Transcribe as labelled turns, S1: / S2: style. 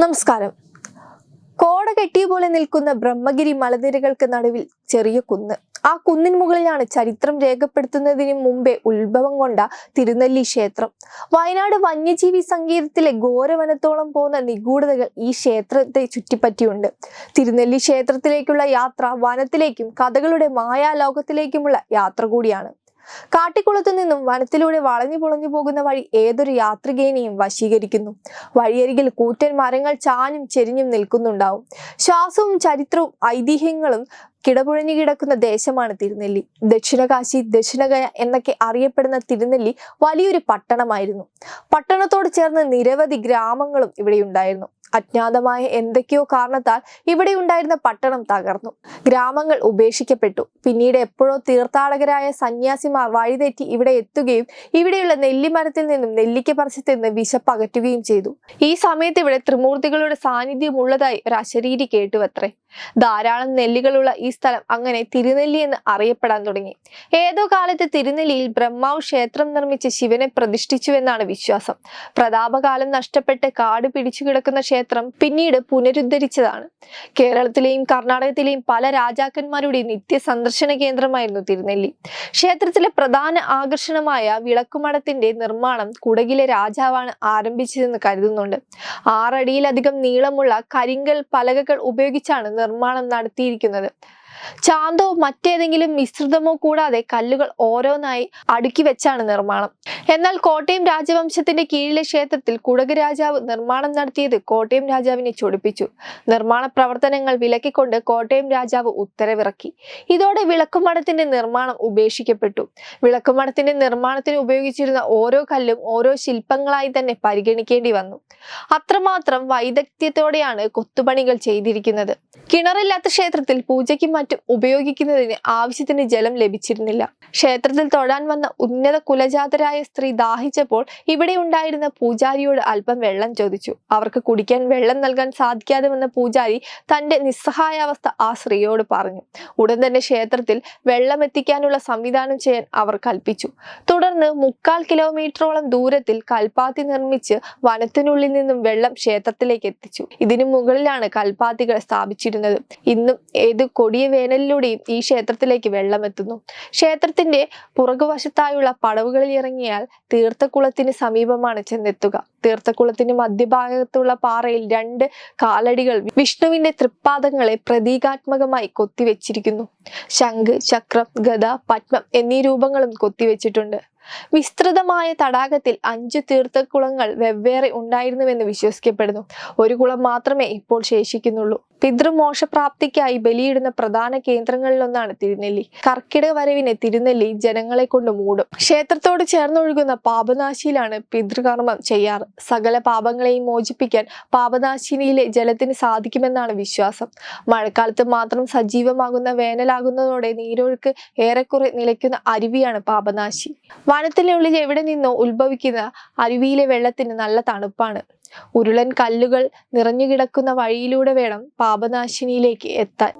S1: നമസ്കാരം. കോട കെട്ടിയ പോലെ നിൽക്കുന്ന ബ്രഹ്മഗിരി മലനിരകൾക്ക് നടുവിൽ ചെറിയ കുന്ന്. ആ കുന്നിൻ മുകളിലാണ് ചരിത്രം രേഖപ്പെടുത്തുന്നതിന് മുമ്പേ ഉത്ഭവം കൊണ്ട തിരുനെല്ലി ക്ഷേത്രം. വയനാട് വന്യജീവി സംഗീതത്തിലെ ഘോരവനത്തോളം പോകുന്ന നിഗൂഢതകൾ ഈ ക്ഷേത്രത്തെ ചുറ്റിപ്പറ്റിയുണ്ട്. തിരുനെല്ലി ക്ഷേത്രത്തിലേക്കുള്ള യാത്ര വനത്തിലേക്കും കഥകളുടെ മായാലോകത്തിലേക്കുമുള്ള യാത്ര കൂടിയാണ്. കാട്ടിക്കുളത്തു നിന്നും വനത്തിലൂടെ വളഞ്ഞു പൊളഞ്ഞു പോകുന്ന വഴി ഏതൊരു യാത്രികേനെയും വശീകരിക്കുന്നു. വഴിയരികിൽ കൂറ്റൻ മരങ്ങൾ ചാഞ്ഞും ചെരിഞ്ഞും നിൽക്കുന്നുണ്ടാവും. ശ്വാസവും ചരിത്രവും ഐതിഹ്യങ്ങളും കിടപുഴഞ്ഞു കിടക്കുന്ന ദേശമാണ് തിരുനെല്ലി. ദക്ഷിണകാശി ദക്ഷിണഗയ എന്നൊക്കെ അറിയപ്പെടുന്ന തിരുനെല്ലി വലിയൊരു പട്ടണമായിരുന്നു. പട്ടണത്തോട് ചേർന്ന് നിരവധി ഗ്രാമങ്ങളും ഇവിടെയുണ്ടായിരുന്നു. അജ്ഞാതമായ എന്തൊക്കെയോ കാരണത്താൽ ഇവിടെ ഉണ്ടായിരുന്ന പട്ടണം തകർന്നു. ഗ്രാമങ്ങൾ ഉപേക്ഷിക്കപ്പെട്ടു. പിന്നീട് എപ്പോഴോ തീർത്ഥാടകരായ സന്യാസിമാർ വഴിതെറ്റി ഇവിടെ എത്തുകയും ഇവിടെയുള്ള നെല്ലിമരത്തിൽ നിന്നും നെല്ലിക്ക പറിച്ചത്തിൽ നിന്ന് വിശപ്പകറ്റുകയും ചെയ്തു. ഈ സമയത്ത് ഇവിടെ ത്രിമൂർത്തികളുടെ സാന്നിധ്യം ഉള്ളതായി ഒരു അശരീരി കേട്ടുവത്രേ ധാരാളം നെല്ലുകളുള്ള ഈ സ്ഥലം അങ്ങനെ തിരുനെല്ലി എന്ന് അറിയപ്പെടാൻ തുടങ്ങി. ഏതോ കാലത്ത് തിരുനെല്ലിയിൽ ബ്രഹ്മാവ് ക്ഷേത്രം നിർമ്മിച്ച് ശിവനെ പ്രതിഷ്ഠിച്ചുവെന്നാണ് വിശ്വാസം. പ്രതാപകാലം നഷ്ടപ്പെട്ട് കാട് പിടിച്ചു കിടക്കുന്ന ക്ഷേത്രം പിന്നീട് പുനരുദ്ധരിച്ചതാണ്. കേരളത്തിലെയും കർണാടകത്തിലെയും പല രാജാക്കന്മാരുടെയും നിത്യ സന്ദർശന കേന്ദ്രമായിരുന്നു തിരുനെല്ലി. ക്ഷേത്രത്തിലെ പ്രധാന ആകർഷണമായ വിളക്കുമടത്തിന്റെ നിർമ്മാണം കുടകിലെ രാജാവാണ് ആരംഭിച്ചതെന്ന് കരുതുന്നുണ്ട്. ആറടിയിലധികം നീളമുള്ള കരിങ്കൽ പലകകൾ ഉപയോഗിച്ചാണ് നിർമ്മാണം നടത്തിയിരിക്കുന്നത്. ചാന്തോ മറ്റേതെങ്കിലും മിശ്രിതമോ കൂടാതെ കല്ലുകൾ ഓരോന്നായി അടുക്കി വെച്ചാണ് നിർമ്മാണം. എന്നാൽ കോട്ടയം രാജവംശത്തിന്റെ കീഴിലെ ക്ഷേത്രത്തിൽ കുടക് രാജാവ് നിർമ്മാണം നടത്തിയത് കോട്ടയം രാജാവിനെ ചൊടിപ്പിച്ചു. നിർമ്മാണ പ്രവർത്തനങ്ങൾ വിലക്കിക്കൊണ്ട് കോട്ടയം രാജാവ് ഉത്തരവിറക്കി. ഇതോടെ വിളക്കുമടത്തിന്റെ നിർമ്മാണം ഉപേക്ഷിക്കപ്പെട്ടു. വിളക്കുമടത്തിന്റെ നിർമ്മാണത്തിന് ഉപയോഗിച്ചിരുന്ന ഓരോ കല്ലും ഓരോ ശില്പങ്ങളായി തന്നെ പരിഗണിക്കേണ്ടി വന്നു. അത്രമാത്രം വൈദഗ്ധ്യത്തോടെയാണ് കൊത്തുപണികൾ ചെയ്തിരിക്കുന്നത്. കിണറില്ലാത്ത ക്ഷേത്രത്തിൽ പൂജയ്ക്ക് ഉപയോഗിക്കുന്നതിന് ആവശ്യത്തിന് ജലം ലഭിച്ചിരുന്നില്ല. ക്ഷേത്രത്തിൽ തൊഴാൻ വന്ന ഉന്നത കുലജാതരായ സ്ത്രീ ദാഹിച്ചപ്പോൾ ഇവിടെ ഉണ്ടായിരുന്ന പൂജാരിയോട് അല്പം വെള്ളം ചോദിച്ചു. അവർക്ക് കുടിക്കാൻ വെള്ളം നൽകാൻ സാധിക്കാതെ വന്ന പൂജാരി തന്റെ നിസ്സഹായാവസ്ഥ ആ സ്ത്രീയോട് പറഞ്ഞു. ഉടൻ തന്നെ ക്ഷേത്രത്തിൽ വെള്ളം എത്തിക്കാനുള്ള സംവിധാനം ചെയ്യാൻ അവർ കൽപ്പിച്ചു. തുടർന്ന് മുക്കാൽ കിലോമീറ്ററോളം ദൂരത്തിൽ കൽപ്പാത്തി നിർമ്മിച്ച് വനത്തിനുള്ളിൽ നിന്നും വെള്ളം ക്ഷേത്രത്തിലേക്ക് എത്തിച്ചു. ഇതിനു മുകളിലാണ് കൽപ്പാത്തികൾ സ്ഥാപിച്ചിരുന്നത്. ഇന്നും ഏത് കൊടിയ വേനലിലൂടെയും ഈ ക്ഷേത്രത്തിലേക്ക് വെള്ളമെത്തുന്നു ക്ഷേത്രത്തിന്റെ പുറകുവശത്തായുള്ള പടവുകളിൽ ഇറങ്ങിയാൽ തീർത്ഥക്കുളത്തിന് സമീപമാണ് ചെന്നെത്തുക. തീർത്ഥക്കുളത്തിന് മധ്യഭാഗത്തുള്ള പാറയിൽ രണ്ട് കാലടികൾ വിഷ്ണുവിന്റെ തൃപ്പാദങ്ങളെ പ്രതീകാത്മകമായി കൊത്തിവെച്ചിരിക്കുന്നു. ശംഖ് ചക്രം ഗദ പത്മം എന്നീ രൂപങ്ങളും കൊത്തിവെച്ചിട്ടുണ്ട്. വിസ്തൃതമായ തടാകത്തിൽ അഞ്ച് തീർത്ഥക്കുളങ്ങൾ വെവ്വേറെ ഉണ്ടായിരുന്നുവെന്ന് വിശ്വസിക്കപ്പെടുന്നു. ഒരു കുളം മാത്രമേ ഇപ്പോൾ ശേഷിക്കുന്നുള്ളൂ. പിതൃമോക്ഷപ്രാപ്തിക്കായി ബലിയിടുന്ന പ്രധാന കേന്ദ്രങ്ങളിലൊന്നാണ് തിരുനെല്ലി. കർക്കിടക വരവിനെ തിരുനെല്ലി ജനങ്ങളെ കൊണ്ട് മൂടും. ക്ഷേത്രത്തോട് ചേർന്നൊഴുകുന്ന പാപനാശിയിലാണ് പിതൃകർമ്മം ചെയ്യാറ്. സകല പാപങ്ങളെയും മോചിപ്പിക്കാൻ പാപനാശിനിയിലെ ജലത്തിന് സാധിക്കുമെന്നാണ് വിശ്വാസം. മഴക്കാലത്ത് മാത്രം സജീവമാകുന്ന വേനലാകുന്നതോടെ നീരൊഴുക്ക് ഏറെക്കുറെ നിലയ്ക്കുന്ന അരുവിയാണ് പാപനാശി. വനത്തിനുള്ളിൽ എവിടെ നിന്നോ ഉത്ഭവിക്കുന്ന അരുവിയിലെ വെള്ളത്തിന് നല്ല തണുപ്പാണ്. ഉരുളൻ കല്ലുകൾ നിറഞ്ഞു കിടക്കുന്ന വഴിയിലൂടെ വേണം പാപനാശിനിയിലേക്ക് എത്താൻ.